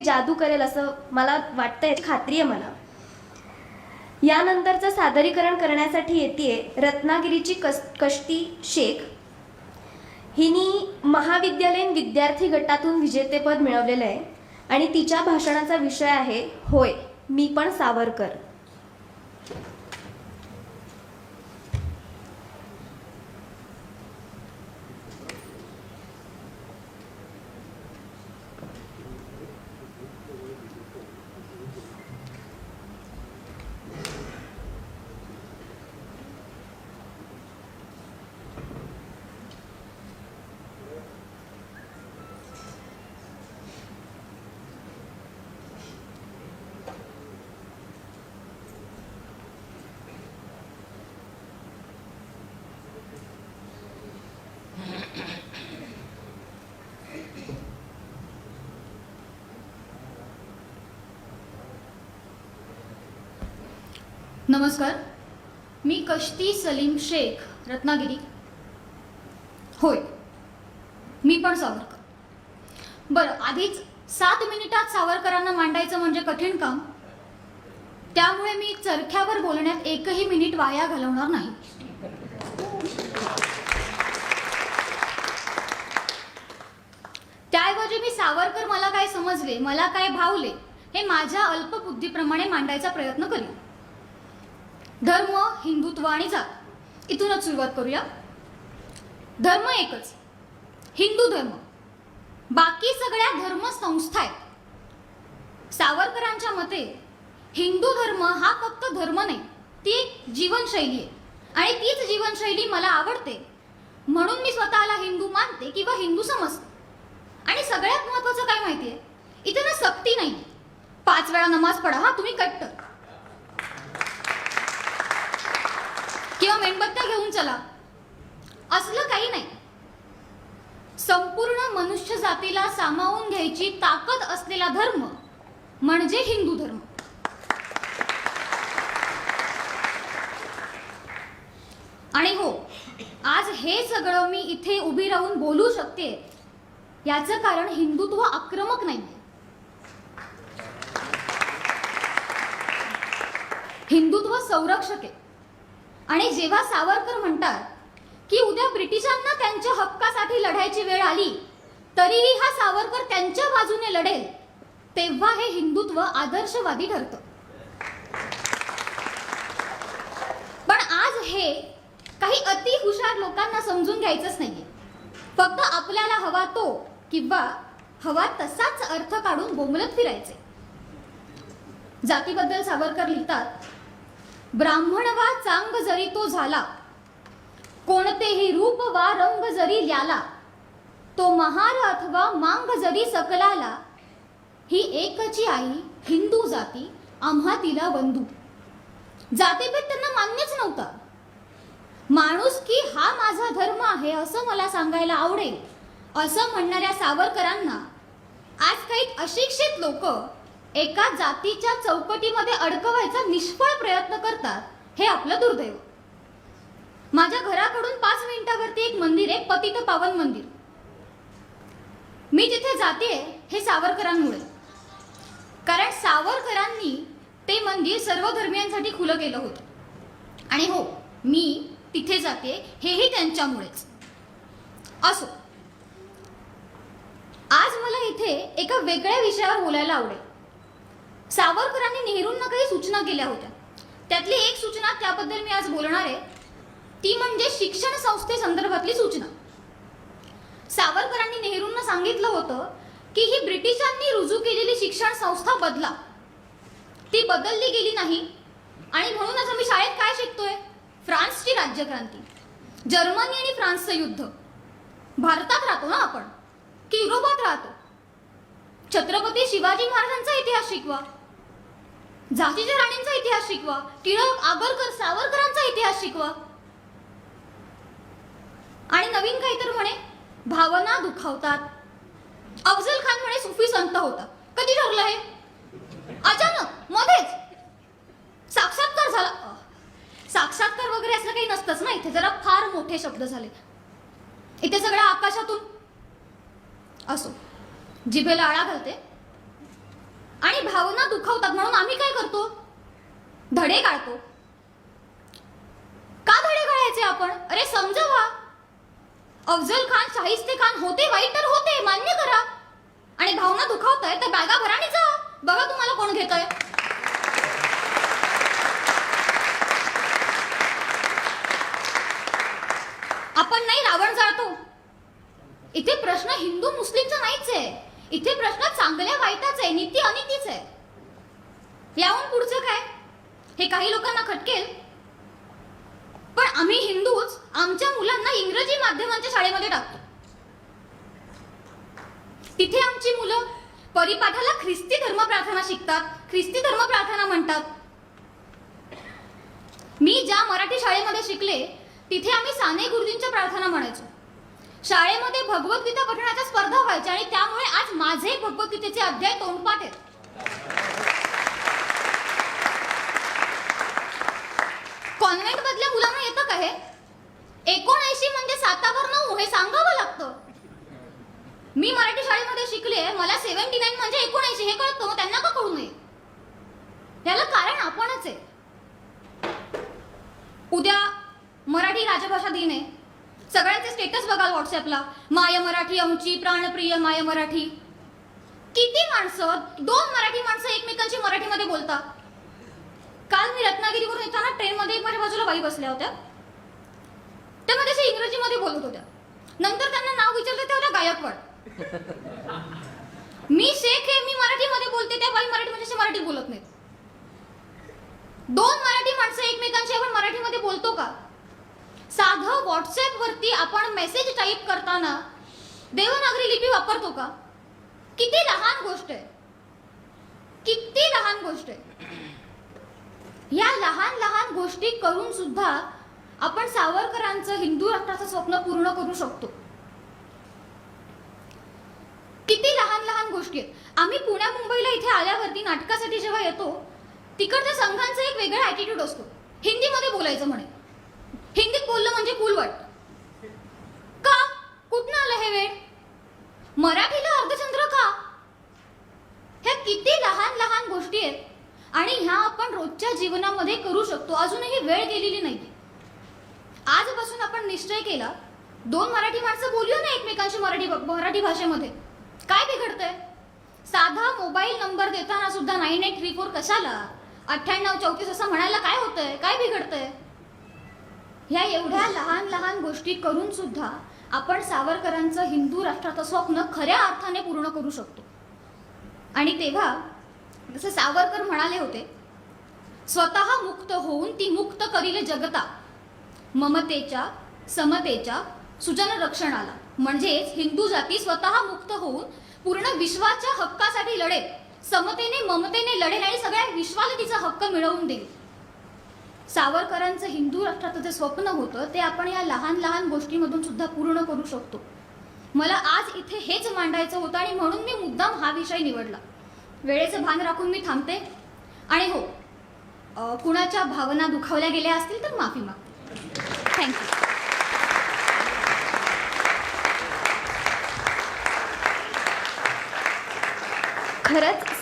जादू करेल असं मला वाटतं याची खात्री आहे मला. यानंतरचं सादरीकरण करण्यासाठी येते रत्नागिरीची कस कष्टी शेख. हिनी महाविद्यालयीन विद्यार्थी गटातून विजेतेपद मिळवलेलं आहे आणि तिच्या भाषणाचा विषय आहे होय मी पण सावरकर. नमस्कार. मी कश्ती सलीम शेख रत्नागिरी. होय. मी पण सावरकर. बरं आधीच सात मिनिटात सावरकरांना मांडायचं म्हणजे कठीण काम? त्यामुळे मी चरख्यावर बोलण्यात एकही मिनिट वाया घालवणार नाही. त्याऐवजी मी सावरकर मला काय समजले मला काय भावले हे माझ्या अल्पबुद्धीप्रमाणे मांडायचा प्रयत्न करीन. धर्म हिंदुत्व आणि जात. इथूनच सुरुवात करूया. धर्म एकच. हिंदू धर्म. बाकी सगळ्या धर्मसंस्था आहेत. सावरकरांच्या मते हिंदू धर्म हा फक्त धर्म नाही ती एक जीवनशैली आहे. आणि तीच जीवनशैली मला आवडते. म्हणून मी स्वतःला हिंदू मानते किंवा हिंदू समजते. आणि सगळ्यात महत्वाचं काय माहिती आहे इथे ना सक्ती नाही पाच वेळा नमाज पडा हा तुम्ही कट्टर. किंवा मेणबत्त्या घेऊन चला. असलं काही नाही. संपूर्ण मनुष्य जातीला सामावून घ्यायची ताकद असलेला धर्म म्हणजे हिंदू धर्म. आणि हो आज हे सगळं मी इथे उभी राहून बोलू शकते याचं कारण हिंदुत्व आक्रमक नाही. हिंदुत्व संरक्षक आहे. आणि जेव्हा सावरकर म्हणतात की उद्या ब्रिटिशांना त्यांच्या हक्कासाठी लढायची वेळ आली तरीही हा सावरकर त्यांच्या बाजूने लढेल तेव्हा हे हिंदुत्व आदर्शवादी ठरतं. पण आज हे काही अति हुशार लोकांना समजून घ्यायचंच नाहीये. फक्त आपल्याला हवा तो किंवा हवा तसाच अर्थ काढून बोंबलत फिरायचे. जातीबद्दल सावरकर लिहितात ब्राह्मण वा चांग जरी तो झाला कोणतेही रूप वा रंग जरी ल्याला तो महार अथवा मांग जरी सकलाला ही एकची आई हिंदू जाती आम्हा तिला बंधू. जातीभेद त्यांना मान्यच नव्हता. माणूस की हा माझा धर्म आहे असं मला सांगायला आवडेल असं म्हणणाऱ्या सावरकरांना आज काही अशिक्षित लोक एका जातीच्या चौकटीमध्ये अडकवायचा निष्फळ प्रयत्न करतात हे आपलं दुर्दैव. माझ्या घराकडून पाच मिनिटावरती एक मंदिर आहे पतित पावन मंदिर. मी जिथे जाते हे सावरकरांमुळे. कारण सावरकरांनी ते मंदिर सर्व धर्मियांसाठी खुलं केलं होतं. आणि हो मी तिथे जाते हेही त्यांच्यामुळेच. असो. आज मला इथे एका वेगळ्या विषयावर बोलायला आवडेल. सावरकरांनी नेहरूंना काही सूचना केल्या होत्या. त्यातली एक सूचना त्याबद्दल मी आज बोलणार आहे. ती म्हणजे शिक्षण संस्थेसंदर्भातली सूचना. सावरकरांनी नेहरूंना सांगितलं होतं की ही ब्रिटिशांनी रुजू केलेली शिक्षण संस्था बदला. ती बदलली गेली नाही. आणि म्हणूनच आम्ही शाळेत काय शिकतोय? फ्रान्सची राज्यक्रांती. जर्मनी आणि फ्रान्सचं युद्ध. भारतात राहतो ना आपण. की युरोपात राहतो. छत्रपती शिवाजी महाराजांचा इतिहास शिकवा. झाशीच्या राणींचा इतिहास शिकवा. टिळक आगरकर सावरकरांचा इतिहास शिकवा. आणि नवीन काहीतरी म्हणे भावना दुखावतात. अफजल खान म्हणे सुफी संत होता कधी ठरलं हे? अचानक मध्येच. साक्षात्कार झाला. साक्षात्कार वगैरे असलं काही नसतंच ना इथे. जरा फार मोठे शब्द झाले. इथे सगळ्या आकाशातून. असो. जिभेला आळा घालते. आणि भावना दुखावतात म्हणून आम्ही काय करतो? धडे काढतो. का धडे काढायचे आपण? अरे समजावा. अफजल खान शाहिस्ते खान होते वाईट तर होते मान्य करा. आणि भावना दुखावताय तर बॅगा भराणी जा. बघा तुम्हाला कोण घेत आहे नाही रावण जाळतो इथे प्रश्न हिंदू मुस्लिमचा नाहीच आहे इथे प्रश्न चांगल्या वाईटाचा आहे नीती अनितीच आहे. याहून पुढचं काय? हे काही लोकांना खटकेल. पण आम्ही हिंदूच आमच्या मुलांना इंग्रजी माध्यमांच्या शाळेमध्ये टाकतो. तिथे आमची मुलं परिपाठाला ख्रिस्ती धर्म प्रार्थना शिकतात ख्रिस्ती धर्म प्रार्थना म्हणतात. मी ज्या मराठी शाळेमध्ये शिकले तिथे आम्ही साने गुरुजींच्या प्रार्थना म्हणायचो. शाळेमध्ये भगवद्गीता पठणाच्या स्पर्धा व्हायच्या आणि त्यामुळे आज माझे भगवद्गीतेचे अध्याय तोंडपाठ आहेत. कॉन्व्हेंट मधल्या मुलांना येतं का हे? एकोणऐंशी म्हणजे सातावर नऊ हे सांगावं लागतं. मी मराठी शाळेमध्ये शिकले मला सेव्हन्टी नाईन म्हणजे एकोणऐंशी हे कळतं मग त्यांना का कळू नये? याला कारण आपणच आहे. उद्या मराठी राजभाषा दिन आहे. सगळ्यांचे स्टेटस बघाल व्हॉट्सअपला माय मराठी आमची प्राणप्रिय माय मराठी. किती माणसं दोन मराठी माणसं एकमेकांची मराठीमध्ये बोलतात. काल मी रत्नागिरीवरून येताना ट्रेनमध्ये एक माझ्या बाजूला बाई बसल्या होत्या. त्या माझ्याशी इंग्रजीमध्ये बोलत होत्या. नंतर त्यांना नाव विचारलं ते होत्या गायकवाड. मी शेख हे मी मराठीमध्ये बोलते त्या बाई मराठी म्हणजे मराठीत बोलत नाहीत. दोन मराठी माणसं एकमेकांची आपण मराठीमध्ये साधं व्हॉट्सअपवरती आपण मेसेज टाईप करताना देवनागरी लिपी वापरतो का? किती लहान गोष्ट आहे. किती लहान गोष्ट आहे. या लहान लहान गोष्टी करून सुद्धा आपण सावरकरांचं हिंदू राष्ट्राचं स्वप्न पूर्ण करू शकतो. किती लहान लहान गोष्टी आहेत. आम्ही पुण्या मुंबईला इथे आल्यावरती नाटकासाठी जेव्हा येतो तिकडच्या संघांचा एक वेगळा ॲटिट्यूड असतो. हिंदीमध्ये बोलायचं म्हणे. हिंदीत बोललं म्हणजे कुलवट. का? कुठनं आलं हे वेळ मराठीला अर्धचंद्र का? ह्या किती लहान लहान गोष्टी आहेत. आणि ह्या आपण रोजच्या जीवनामध्ये करू शकतो. अजूनही वेळ गेलेली नाही आजपासून आपण निश्चय केला दोन मराठी माणसं बोलूया ना एकमेकांशी मराठी मराठी भाषेमध्ये? काय बिघडतंय? साधा मोबाईल नंबर देताना सुद्धा नाईन एट थ्री फोर कशाला? अठ्ठ्याण्णव चौतीस असं म्हणायला काय होतंय? काय बिघडतंय? ह्या एवढ्या लहान लहान गोष्टी करून सुद्धा आपण सावरकरांचं हिंदू राष्ट्राचं स्वप्न खऱ्या अर्थाने पूर्ण करू शकतो. आणि तेव्हा जसं सावरकर म्हणाले होते स्वतः मुक्त होऊन ती मुक्त करील जगता ममतेच्या समतेच्या सुजन रक्षणाला. म्हणजेच हिंदू जाती स्वतः मुक्त होऊन पूर्ण विश्वाच्या हक्कासाठी लढेल. समतेने ममतेने लढेल आणि सगळ्या विश्वाला तिचा हक्क मिळवून देईल. सावरकरांचं हिंदू राष्ट्राचं जे स्वप्न होतं ते आपण या लहान लहान गोष्टीमधून सुद्धा पूर्ण करू शकतो. मला आज इथे हेच मांडायचं होतं आणि म्हणून मी मुद्दाम हा विषय निवडला. वेळेचं भान राखून मी थांबते. आणि हो कुणाच्या भावना दुखावल्या गेल्या असतील तर माफी मागते. थँक्यू खरंच